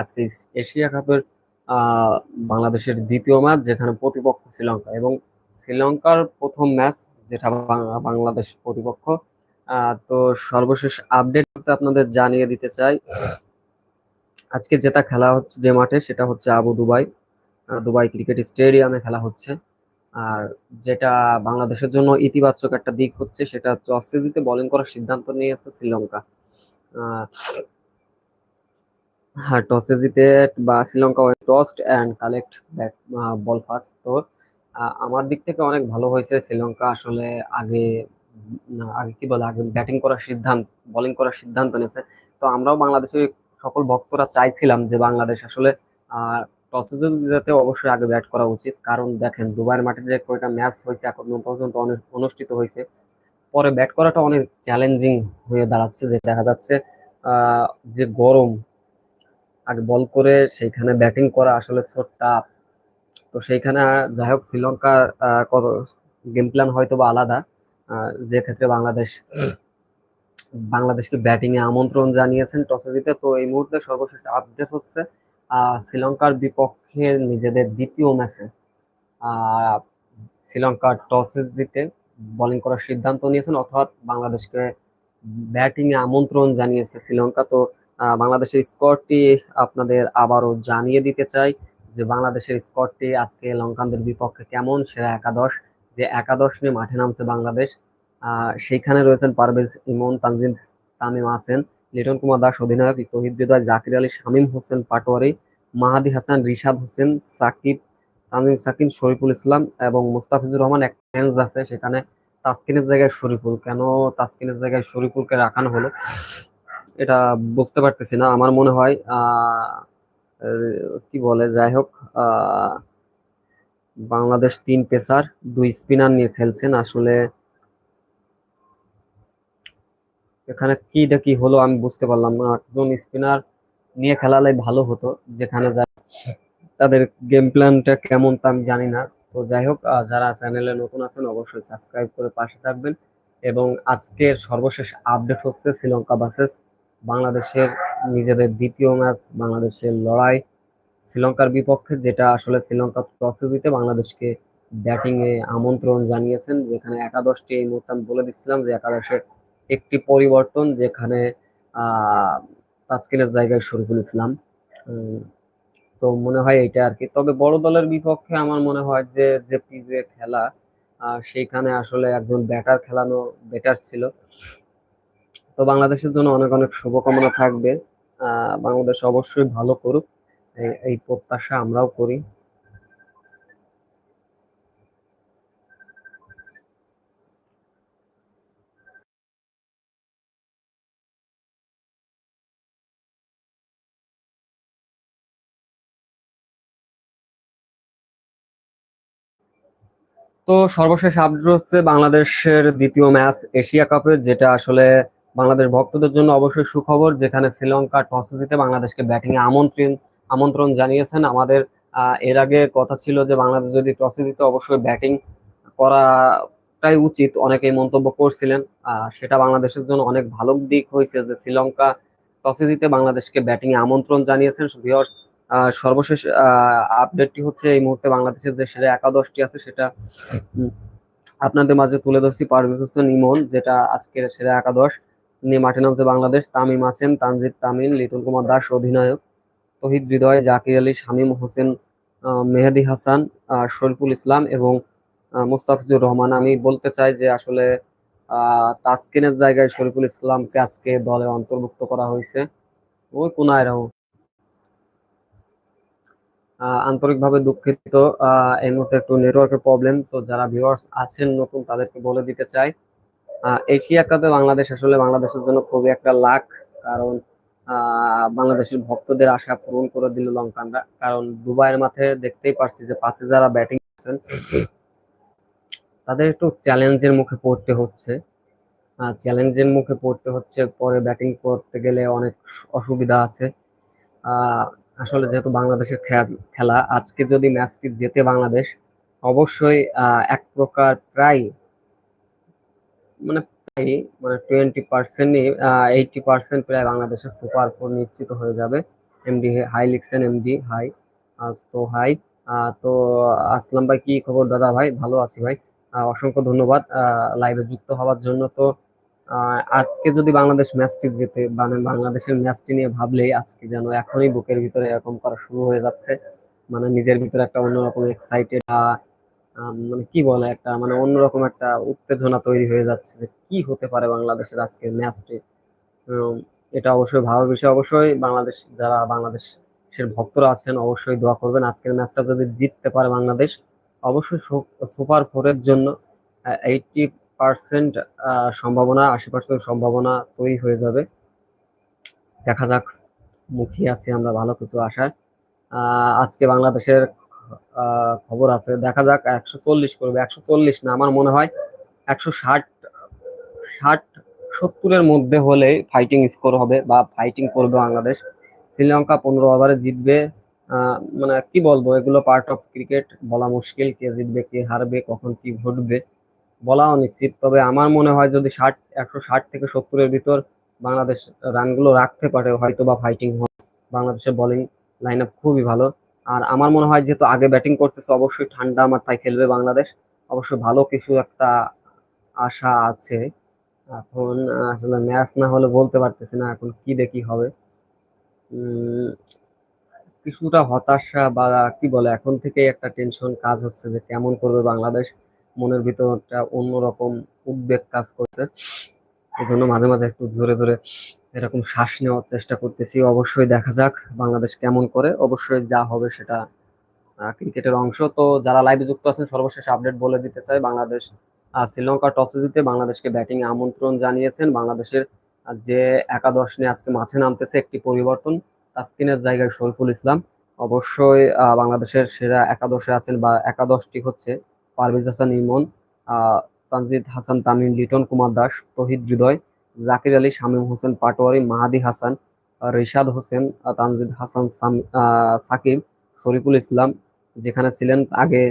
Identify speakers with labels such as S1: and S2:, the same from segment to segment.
S1: আজকে এশিয়া কাপের বাংলাদেশের দ্বিতীয় ম্যাচ যেখানে প্রতিপক্ষ শ্রীলঙ্কা এবং শ্রীলঙ্কার প্রথম ম্যাচ যেটা বাংলাদেশ প্রতিপক্ষ। তো সর্বশেষ আপডেট আপনাদের জানিয়ে দিতে চাই। আজকে যেটা খেলা হচ্ছে যে মাঠে সেটা হচ্ছে আবু দুবাই। দুবাই ক্রিকেট স্টেডিয়ামে খেলা হচ্ছে। আর যেটা বাংলাদেশের জন্য ইতিবাচক একটা দিক হচ্ছে সেটা টসে জিতে বোলিং করার সিদ্ধান্ত নিয়েছে শ্রীলঙ্কা। হ্যাঁ টসে জিতে বা Sri Lanka tossed and collect bat ball first তো আমার দিক থেকে অনেক ভালো হয়েছে শ্রীলঙ্কা আসলে আগে আগে কি বলে, আগে ব্যাটিং করার সিদ্ধান্ত বোলিং করার সিদ্ধান্ত নিয়েছে। তো আমরাও বাংলাদেশের সকল ভক্তরা চাইছিলাম যে বাংলাদেশ আসলে টসে জিতে অবশ্যই আগে ব্যাট করা উচিত। কারণ দেখেন, দুবাইয়ের মাঠে যে কয়টা ম্যাচ হয়েছে এখন পর্যন্ত অনেক অনুষ্ঠিত হয়েছে। পরে ব্যাট করাটা অনেক চ্যালেঞ্জিং হয়ে দাঁড়াচ্ছে যে দেখা যাচ্ছে যে গরম আগে বল করে সেইখানে ব্যাটিং করা আসলে টাফ তো সেইখানে যাই হোক শ্রীলঙ্কার কত গেম প্ল্যান হয়তো বা আলাদা যে ক্ষেত্রে বাংলাদেশ, বাংলাদেশকে ব্যাটিং এ আমন্ত্রণ জানিয়েছেন টসে জিতে, তো এই মুহূর্তে সর্বশেষ আপডেট হচ্ছে শ্রীলঙ্কার বিপক্ষে নিজেদের দ্বিতীয় ম্যাচে শ্রীলঙ্কা টসে জিতে বোলিং করার সিদ্ধান্ত নিয়েছেন, অর্থাৎ বাংলাদেশকে ব্যাটিং এ আমন্ত্রণ জানিয়েছে শ্রীলঙ্কা। তো বাংলাদেশের স্কোরটি আপনাদের আবারও জানিয়ে দিতে চাই যে বাংলাদেশের স্কোরটি আজকে লঙ্কানদের বিপক্ষে কেমন সেরা একাদশ, যে একাদশ নিয়ে মাঠে নামছে বাংলাদেশ। সেইখানে রয়েছেন পারভেজ ইমন তানজিম তামিম আছেন, লিটন কুমার দাস অধিনায়ক, তহিদ জাকির আলী, শামীম হোসেন পাটোয়ারি, মাহাদি হাসান, রিশাদ হোসেন, সাকিব তামিম সাকিব শরীফুল ইসলাম এবং মুস্তাফিজুর রহমান এক ফ্যান্স আছে সেখানে তাসকিনের জায়গায় শরীফুল। কেন তাসকিনের জায়গায় শরীফুলকে রাখানো হলো? এটা বুঝতে পারতেছি না। আমার মনে হয় কি বলে, যাই হোক বাংলাদেশ তিন পেসার, দুই স্পিনার নিয়ে খেলছেন। আসলে এখানে কি দেখি হলো আমি বুঝতে পারলাম না। একজন স্পিনার নিয়ে খেলালে ভালো হতো, যেখানে তাদের গেম প্ল্যানটা কেমন তা আমি জানি না। তো যাই হোক যারা চ্যানেলে নতুন আছেন, অবশ্যই সাবস্ক্রাইব করে পাশে থাকবেন। এবং আজকের সর্বশেষ আপডেট হচ্ছে শ্রীলঙ্কা ভার্সেস বাংলাদেশের নিজেদের দ্বিতীয় ম্যাচ বাংলাদেশের লড়াই শ্রীলঙ্কার বিপক্ষে, যেটা আসলে শ্রীলঙ্কা টসে জিতে বাংলাদেশকে ব্যাটিংয়ে আমন্ত্রণ জানিয়েছেন, যেখানে একাদশটি এই মুহূর্তে আমি বলে দিচ্ছিলাম যে একাদশের একটি পরিবর্তন যেখানে তাসকিনের জায়গায় শরীফুল ইসলাম তো মনে হয় এটা আর কি। তবে বড় দলের বিপক্ষে আমার মনে হয় যে যে পিচে খেলা সেইখানে আসলে একজন ব্যাটার খেলানো বেটার ছিল। তো বাংলাদেশের জন্য অনেক অনেক শুভকামনা থাকবে। বাংলাদেশ অবশ্যই ভালো করুক। এই- এই প্রত্যাশা আমরাও করি। তো সর্বশেষ আপডেট হচ্ছে বাংলাদেশের দ্বিতীয় ম্যাচ এশিয়া কাপে, যেটা আসলে বাংলাদেশ ভক্তদের জন্য অবশ্যই সুখবর, যেখানে শ্রীলঙ্কা টসে জিতে বাংলাদেশকে ব্যাটিং এ আমন্ত্রণ আমন্ত্রণ জানিয়েছেন। আমাদের এর আগে কথা ছিল যে বাংলাদেশ যদি টসে জিতে অবশ্যই ব্যাটিং করাটাই উচিত। অনেকেই মন্তব্য করছিলেন সেটা বাংলাদেশের জন্য অনেক ভালো দিক হয়েছে যে শ্রীলঙ্কা টসে জিতে বাংলাদেশকে ব্যাটিং এ আমন্ত্রণ জানিয়েছেন। ভিউয়ার্স সর্বশেষ আপডেটটি হচ্ছে এই মুহূর্তে বাংলাদেশের যে সেরা একাদশটি আছে সেটা আপনাদের মাঝে তুলে ধরছি পারভেজ হোসেন ইমন, যেটা আজকের সেরা একাদশ। নিয়ে মাঠে নামছে বাংলাদেশ তামিম আছেন তানজিদ তামিম লিটন কুমার দাস অধিনায়ক তহিদ হৃদয় জাকির আলী শামীম হোসেন মেহেদি হাসান শরীফুল ইসলাম এবং মুস্তাফিজুর রহমান। আমি বলতে চাই যে আসলে তাসকিনের জায়গায় শরীফুল ইসলামকে আজকে দলে অন্তর্ভুক্ত করা হয়েছে। ওই কোনায় রাও আহ, আন্তরিকভাবে দুঃখিত। এই মুহূর্তে একটু নেটওয়ার্কের প্রবলেম তো যারা ভিউয়ার্স আছেন নতুন তাদেরকে বলে দিতে চাই। এশিয়া কাপে বাংলাদেশ আসলে বাংলাদেশের জন্য খুবই একটা লাখ কারণ বাংলাদেশের ভক্তদের আশা পূরণ করে দিল লঙ্কানরা। কারণ দুবাইয়ের মাঠে দেখতেই পারছি যে পাশে যারা ব্যাটিং করছেন, তাদের একটু চ্যালেঞ্জের মুখে পড়তে হচ্ছে। চ্যালেঞ্জের মুখে পড়তে হচ্ছে, পরে ব্যাটিং করতে গেলে অনেক অসুবিধা আছে। আসলে যেহেতু বাংলাদেশের খেলা, আজকে যদি ম্যাচটি জেতে বাংলাদেশ, অবশ্যই এক প্রকার প্রায় মানে মানে টোয়েন্টি পার্সেন্টই এইটি পার্সেন্ট প্রায় বাংলাদেশের সুপার ফোর নিশ্চিত হয়ে যাবে। এমডি হাই লিখছেন এমডি হাই তো হাই তো আসলাম ভাই, কি খবর দাদা ভাই? ভালো আছি ভাই। অসংখ্য ধন্যবাদ লাইভে যুক্ত হওয়ার জন্য। তো আজকে যদি বাংলাদেশ ম্যাচটি জেতে মানে বাংলাদেশের ম্যাচটি নিয়ে ভাবলেই আজকে যেন এখনই বুকের ভিতরে এরকম করা শুরু হয়ে যাচ্ছে। মানে নিজের ভিতরে একটা অন্যরকম এক্সাইটেড মানে কি বলে একটা মানে অন্যরকম একটা উত্তেজনা তৈরি হয়ে যাচ্ছে যে কি হতে পারে বাংলাদেশের আজকের ম্যাচটি। এটা অবশ্যই ভালো বিষয়। অবশ্যই বাংলাদেশ, যারা বাংলাদেশের ভক্তরা আছেন, অবশ্যই দোয়া করবেন আজকের ম্যাচটা যদি জিততে পারে বাংলাদেশ, অবশ্যই সুপার ফোরের জন্য এইটটি পার্সেন্ট সম্ভাবনা, আশি পার্সেন্ট সম্ভাবনা তৈরি হয়ে যাবে। দেখা যাক মুখিয়ে আছি আমরা ভালো কিছু আশায়। আজকে বাংলাদেশের খবর আছে। দেখা যাক, একশো চল্লিশ করবে। একশো চল্লিশ না, আমার মনে হয় একশো ষাট ষাট, সত্তরের মধ্যে হলে ফাইটিং স্কোর হবে বা ফাইটিং করবে বাংলাদেশ। শ্রীলঙ্কা পনেরো ওভারে জিতবে। মানে কি বলব, এগুলো পার্ট অফ ক্রিকেট বলা মুশকিল কে জিতবে, কে হারবে, কখন কি ঘটবে বলা অনিশ্চিত তবে আমার মনে হয় যদি ষাট, একশো ষাট থেকে সত্তরের ভিতর বাংলাদেশ রানগুলো রাখতে পারে হয়তো বা ফাইটিং হবে। বাংলাদেশের বোলিং লাইন আপ খুবই ভালো। আর আমার মনে হয় যেহেতু আগে ব্যাটিং করতেছে, অবশ্যই ঠান্ডা মাথায় খেলবে বাংলাদেশ। অবশ্যই ভালো কিছু একটা আশা আছে। এখন আসলে ম্যাচ না হলে বলতে পারতেছি না এখন কি দেখি হবে। কিছুটা হতাশা বা কি বলে, এখন থেকে একটা টেনশন কাজ হচ্ছে যে কেমন করবে বাংলাদেশ। মনের ভিতর একটা অন্যরকম উদ্বেগ কাজ করছে। এই জন্য মাঝে মাঝে একটু জোরে জোরে এরকম শ্বাস নেওয়ার চেষ্টা করতেছি। অবশ্যই দেখা যাক বাংলাদেশ কেমন করে। অবশ্যই যা হবে সেটা ক্রিকেটের অংশ। তো যারা লাইভে যুক্ত আছেন, সর্বশেষ আপডেট বলে দিতে চাই, বাংলাদেশ শ্রীলঙ্কা টসে জিতে বাংলাদেশকে ব্যাটিং আমন্ত্রণ জানিয়েছেন। বাংলাদেশের যে একাদশ নিয়ে আজকে মাঠে নামতেছে একটি পরিবর্তন, তাসকিনের জায়গায় শরীফুল ইসলাম। অবশ্যই বাংলাদেশের সেরা একাদশে আছেন বা একাদশটি হচ্ছে পারভেজ হাসান ইমন তানজিদ হাসান তামিম, লিটন কুমার দাস, তহিদ হৃদয় জাকির আলী, শামীম হোসেন পাটোয়ারি, মাহাদি হাসান, রিশাদ হোসেন, তানজিদ হাসান সাকিব শরীফুল ইসলাম, যেখানে ছিলেন আগে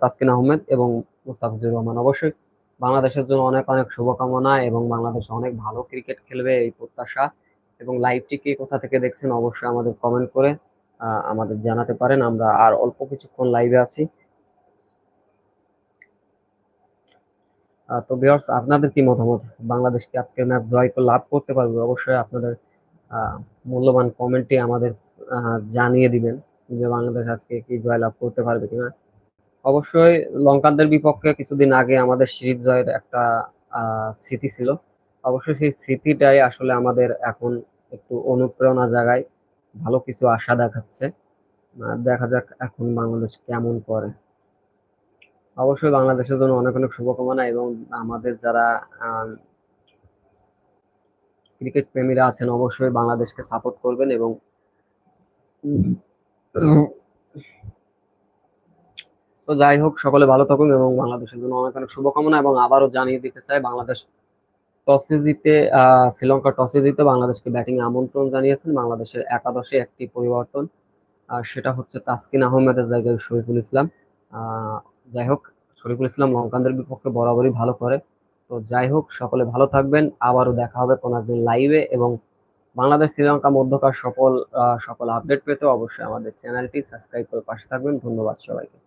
S1: তাসকিন আহমেদ এবং মুস্তাফিজুর রহমান। অবশ্যই বাংলাদেশের জন্য অনেক অনেক শুভকামনা এবং বাংলাদেশ অনেক ভালো ক্রিকেট খেলবে এই প্রত্যাশা এবং লাইভটি কে কোথা থেকে দেখছেন অবশ্যই আমাদের কমেন্ট করে আমাদের জানাতে পারেন। আমরা আর অল্প কিছুক্ষণ লাইভে আছি। তো ভিউয়ার্স আপনাদের কি মতামত? বাংলাদেশ কি আজকের ম্যাচ জয় করে লাভ করতে পারবে? অবশ্যই আপনাদের মূল্যবান কমেন্টে আমাদের জানিয়ে দিবেন যে বাংলাদেশ আজকে কি জয় লাভ করতে পারবে কিনা। অবশ্যই লঙ্কানদের বিপক্ষে কিছুদিন আগে আমাদের সিরিজ জয়ের একটা স্মৃতি ছিল। অবশ্যই সেই স্মৃতিটাই আসলে আমাদের এখন একটু অনুপ্রেরণা জাগায়, ভালো কিছু আশা দেখাচ্ছে। দেখা যাক এখন বাংলাদেশ কেমন করে। অবশ্যই বাংলাদেশের জন্য অনেক অনেক শুভকামনা এবং আমাদের যারা ক্রিকেট প্রেমীরা আছেন অবশ্যই বাংলাদেশকে সাপোর্ট করবেন এবং তো যাই হোক, সকলে ভালো থাকুন এবং বাংলাদেশের জন্য অনেক অনেক শুভকামনা এবং আবারও জানিয়ে দিতে চাই, বাংলাদেশ টসে জিতে শ্রীলঙ্কা টসে জিতে বাংলাদেশকে ব্যাটিং আমন্ত্রণ জানিয়েছেন। বাংলাদেশের একাদশে একটি পরিবর্তন, আর সেটা হচ্ছে তাসকিন আহমেদের জায়গায় শরীফুল ইসলাম। যাই হোক শরীফুল ইসলাম লঙ্কানদের বিপক্ষে বরাবরই ভালো করে। তো যাই হোক, সকলে ভালো থাকবেন। আবারও দেখা হবে কোনো একদিন লাইভে এবং বাংলাদেশ শ্রীলঙ্কা মধ্যকার সকল সকল আপডেট পেতে অবশ্যই আমাদের চ্যানেলটি সাবস্ক্রাইব করে পাশে থাকবেন। ধন্যবাদ সবাইকে।